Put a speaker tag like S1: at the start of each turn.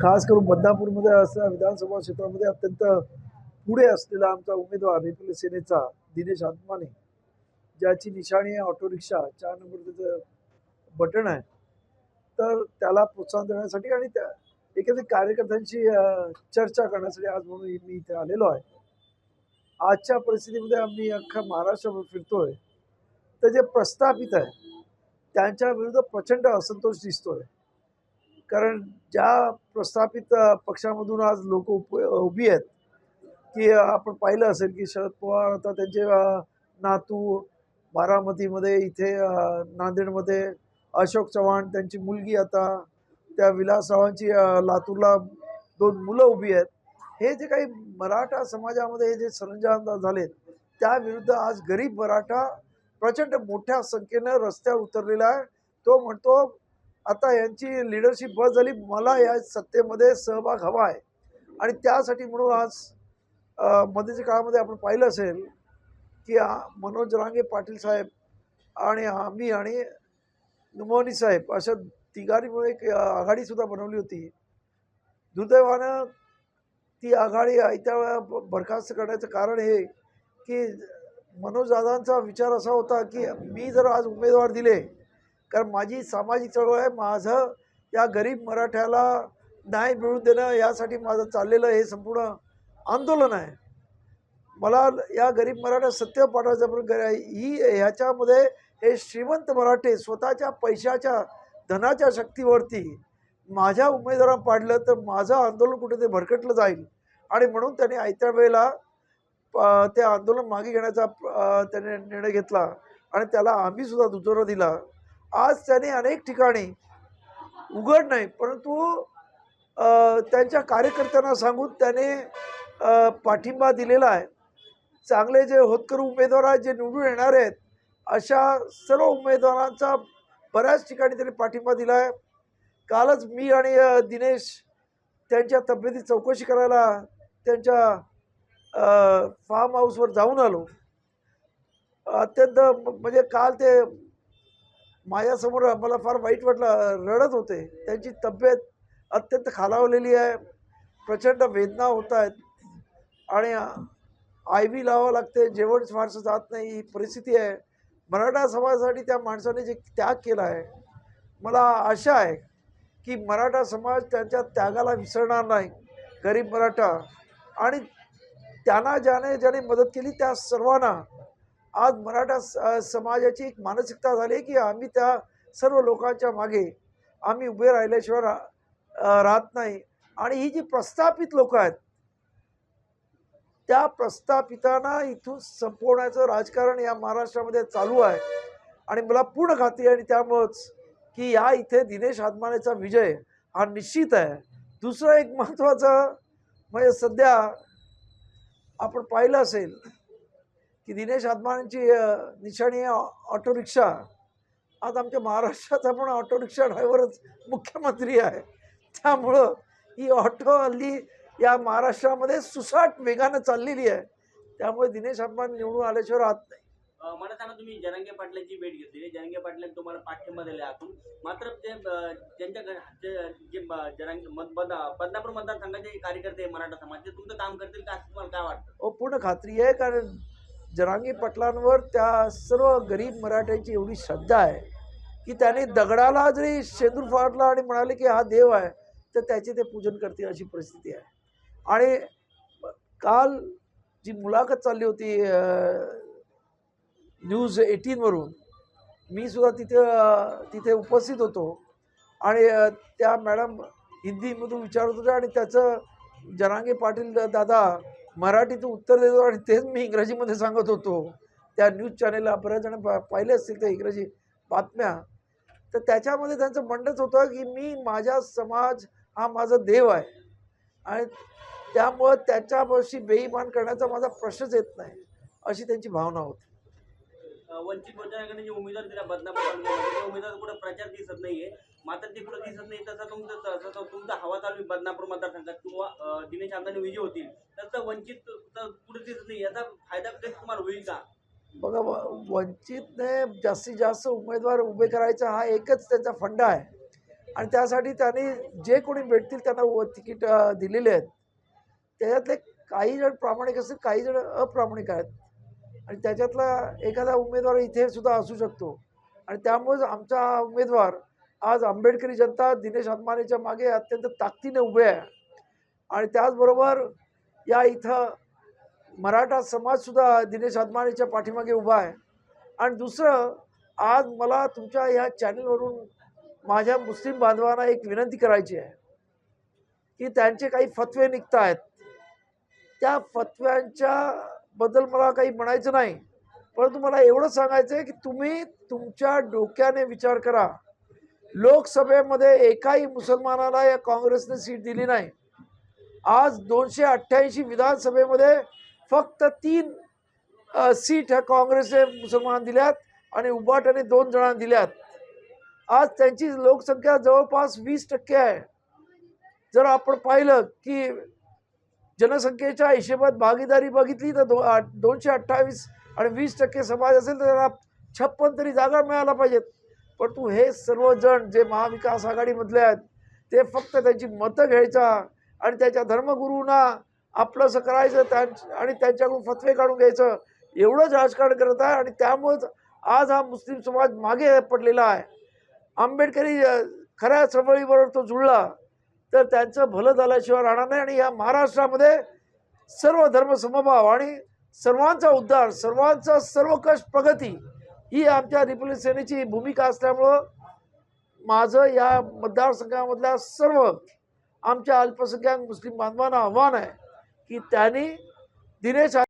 S1: खास करून बदनापूरमध्ये असल्या विधानसभा क्षेत्रामध्ये अत्यंत पुढे असलेला आमचा उमेदवार रिपब्लिक सेनेचा दिनेश आत्माने ज्याची निशाणी आहे ऑटो रिक्षा चार नंबर त्याचं बटन आहे. तर त्याला प्रोत्साहन देण्यासाठी आणि त्या एकंदरीत कार्यकर्त्यांशी चर्चा करण्यासाठी आज म्हणून मी इथे आलेलो आहे. आजच्या परिस्थितीमध्ये आम्ही अख्खा महाराष्ट्रभर फिरतोय. तर जे प्रस्थापित आहे त्यांच्या विरुद्ध प्रचंड असंतोष दिसतोय. कारण ज्या प्रस्थापित पक्षामधून आज लोक उप उभी आहेत की आपण पाहिलं असेल की शरद पवार आता त्यांचे नातू बारामतीमध्ये इथे नांदेडमध्ये अशोक चव्हाण त्यांची मुलगी आता त्या विलासरावांची लातूरला दोन मुलं उभी आहेत. हे जे काही मराठा समाजामध्ये हे जे सरंजाम झालेत त्याविरुद्ध आज गरीब मराठा प्रचंड मोठ्या संख्येनं रस्त्यावर उतरलेला आहे. तो म्हणतो आता यांची लिडरशिप बस झाली. मला या सत्तेमध्ये सहभाग हवा आहे. आणि त्यासाठी म्हणून आज मध्येच्या मध्यच्या काळामध्ये आपण पाहिलं असेल की मनोज रांगे पाटील साहेब आणि आम्ही आणि नुमोनी साहेब अशा तिघांमुळे एक आघाडीसुद्धा बनवली होती. दुर्दैवानं ती आघाडी आयत्या वेळा ब- बरखास्त करण्याचं कारण हे की मनोज दादांचा विचार असा होता की मी जर आज उमेदवार दिले कारण माझी सामाजिक चळवळ आहे माझं या गरीब मराठ्याला न्याय मिळवून देणं यासाठी माझं चाललेलं हे संपूर्ण आंदोलन आहे. मला या गरीब मराठा सत्य पाठवायचं पण ही ह्याच्यामध्ये हे श्रीमंत मराठे स्वतःच्या पैशाच्या धनाच्या शक्तीवरती माझ्या उमेदवारांना पाडलं तर माझं आंदोलन कुठेतरी भरकटलं जाईल. आणि म्हणून त्यांनी आयत्या वेळेला प- ते आंदोलन मागे घेण्याचा त्याने निर्णय घेतला आणि त्याला आम्हीसुद्धा दुजोरा दिला. आज त्याने अनेक ठिकाणी उघड नाही परंतु त्यांच्या कार्यकर्त्यांना सांगून त्याने पाठिंबा दिलेला आहे. चांगले जे होतकर उमेदवार आहेत जे निवडून येणार आहेत अशा सर्व उमेदवारांचा बऱ्याच ठिकाणी त्यांनी पाठिंबा दिला आहे. कालच मी आणि दिनेश त्यांच्या तब्येती चौकशी करायला त्यांच्या फार्म हाऊसवर जाऊन आलो. अत्यंत म्हणजे काल ते माझ्यासमोर मला फार वाईट वाटलं. रडत होते. त्यांची तब्येत अत्यंत खालावलेली आहे. प्रचंड वेदना होत आहेत. आणि आय व्ही लावावं लागते. जेवण फारसं जात नाही. ही परिस्थिती आहे. मराठा समाजासाठी त्या माणसाने जे त्याग केला आहे मला आशा आहे की मराठा समाज त्यांच्या त्यागाला विसरणार नाही. गरीब मराठा. आणि त्यांना ज्याने ज्याने मदत केली त्या सर्वांना आज मराठा समाजाची एक मानसिकता झाली की आम्ही त्या सर्व लोकांच्या मागे आम्ही उभे राहिल्याशिवाय रा राहत नाही. आणि ही जी प्रस्थापित लोक आहेत त्या प्रस्थापितांना इथून संपवण्याचं राजकारण या महाराष्ट्रामध्ये चालू आहे. आणि मला पूर्ण खात्री आणि त्यामुळंच की या इथे दिनेश आदमानेचा विजय हा निश्चित आहे. दुसरं एक महत्त्वाचं म्हणजे सध्या आपण पाहिलं असेल की दिनेश आदमानेची अ, निशाणी ऑटो रिक्षा आज आमच्या महाराष्ट्राचा पण ऑटो रिक्षा ड्रायव्हरच मुख्यमंत्री आहे. त्यामुळं ही ऑटो हल्ली या महाराष्ट्रामध्ये सुसाट वेगानं चाललेली आहे. त्यामुळे दिनेश आदमान निवडून आल्याशिवाय राहत नाही.
S2: मला सांगा तुम्ही जनांगे पाटलांची भेट घेतली जनांगे पाटलांनी तुम्हाला पाठिंबा दिला आतून मात्र ते त्यांच्या जे जनांगे बदनापूर मतदारसंघाचे कार्यकर्ते मराठा समाज ते तुमचं काम करतील का? तुम्हाला काय वाटतं?
S1: हो पूर्ण खात्री आहे. कारण जरांगी पाटलांवर त्या सर्व गरीब मराठ्यांची एवढी श्रद्धा आहे की त्याने दगडाला जरी शेंदूर फाडला आणि म्हणाले की हा देव आहे तर त्याचे ते पूजन करतील अशी परिस्थिती आहे. आणि काल जी मुलाखत चालली होती न्यूज एटीनवरून मी सुद्धा तिथे तिथे उपस्थित होतो. आणि त्या मॅडम हिंदीमधून विचारत होत्या आणि त्याचं जनांगे पाटील दादा मराठीतून उत्तर देतो आणि तेच मी इंग्रजीमध्ये सांगत होतो. त्या न्यूज चॅनेलला बऱ्याच जण पा पाहिले असतील त्या इंग्रजी बातम्या. तर त्याच्यामध्ये त्यांचं म्हणणंच होतं की मी माझा समाज हा माझा देव आहे. आणि त्यामुळं त्याच्यापाशी बेईमान करण्याचा माझा प्रश्नच येत नाही अशी त्यांची भावना होती.
S2: वंचित बहुजन आघाडीने उमेदवार दिला. बदनापूर म्हणजे उमेदवार कुठे प्रचार दिसत नाहीये. मात्र ते कुठं दिसत नाही तसं तुमचं तसं तुमचा हवा चालू बदनापूर मतदारसंघात. किंवा दिनेश आमदानी विजय होतील तसं वंचित कुठे दिसत नाही. याचा फायदा कधी तुम्हाला होईल का?
S1: बघा व- वंचितने जास्तीत जास्त उमेदवार उभे करायचा हा एकच त्यांचा फंडा आहे. आणि त्यासाठी त्यांनी जे कोणी भेटतील त्यांना व- तिकीट दिलेले आहेत. त्याच्यातले काही जण प्रामाणिक असतील काही जण अप्रामाणिक आहेत. आणि त्याच्यातला एखादा उमेदवार इथे सुद्धा असू शकतो. आणि त्यामुळेच आमचा हा उमेदवार आज आंबेडकरी जनता दिनेश हनुमानेच्या मागे अत्यंत ताकदीने उभे आहे. आणि त्याचबरोबर या इथं मराठा समाजसुद्धा दिनेश हनुमानेच्या पाठीमागे उभा आहे. आणि दुसरं आज मला तुमच्या या चॅनलवरून माझ्या मुस्लिम बांधवांना एक विनंती करायची आहे की त्यांचे काही फतवे निघत आहेत त्या फतव्यांच्या बद्दल मला काही म्हणायचं नाही परंतु मला एवढं सांगायचं आहे की तुम्ही तुमच्या डोक्याने विचार करा. लोकसभेमध्ये एकाही मुसलमानाला या काँग्रेसने सीट दिली नाही. आज दोनशे अठ्ठ्याऐंशी विधानसभेमध्ये फक्त तीन सीट ह्या काँग्रेसने मुसलमान दिल्यात आणि उबाटाने दोन जणांना दिल्यात. आज त्यांची लोकसंख्या जवळपास वीस टक्के आहे. जर आपण पाहिलं की जनसंख्येच्या हिशेबात भागीदारी बघितली तर दो दोनशे अठ्ठावीस आणि वीस टक्के समाज असेल तर त्याला छप्पन तरी जागा मिळायला पाहिजेत. परंतु हे सर्वजण जे महाविकास आघाडीमधले आहेत ते फक्त त्यांची मतं घ्यायचा आणि त्याच्या धर्मगुरूंना आपलंसं करायचं त्यां आणि त्यांच्याकडून फतवे काढून घ्यायचं एवढंच राजकारण करत आहे आणि त्यामुळंच आज हा मुस्लिम समाज मागे पडलेला आहे. आंबेडकरी खऱ्या चळवळीबरोबर तो जुळला तर त्यांचं भलं झाल्याशिवाय राहणार नाही आणि या महाराष्ट्रामध्ये सर्व धर्म समभाव आणि सर्वांचा उद्धार सर्वांचा सर्वकष प्रगती ही आमच्या रिपब्लिक सेनेची भूमिका असल्यामुळं माझं या मतदारसंघामधल्या सर्व आमच्या अल्पसंख्याक मुस्लिम बांधवांना आव्हान आहे की त्यांनी दिनेश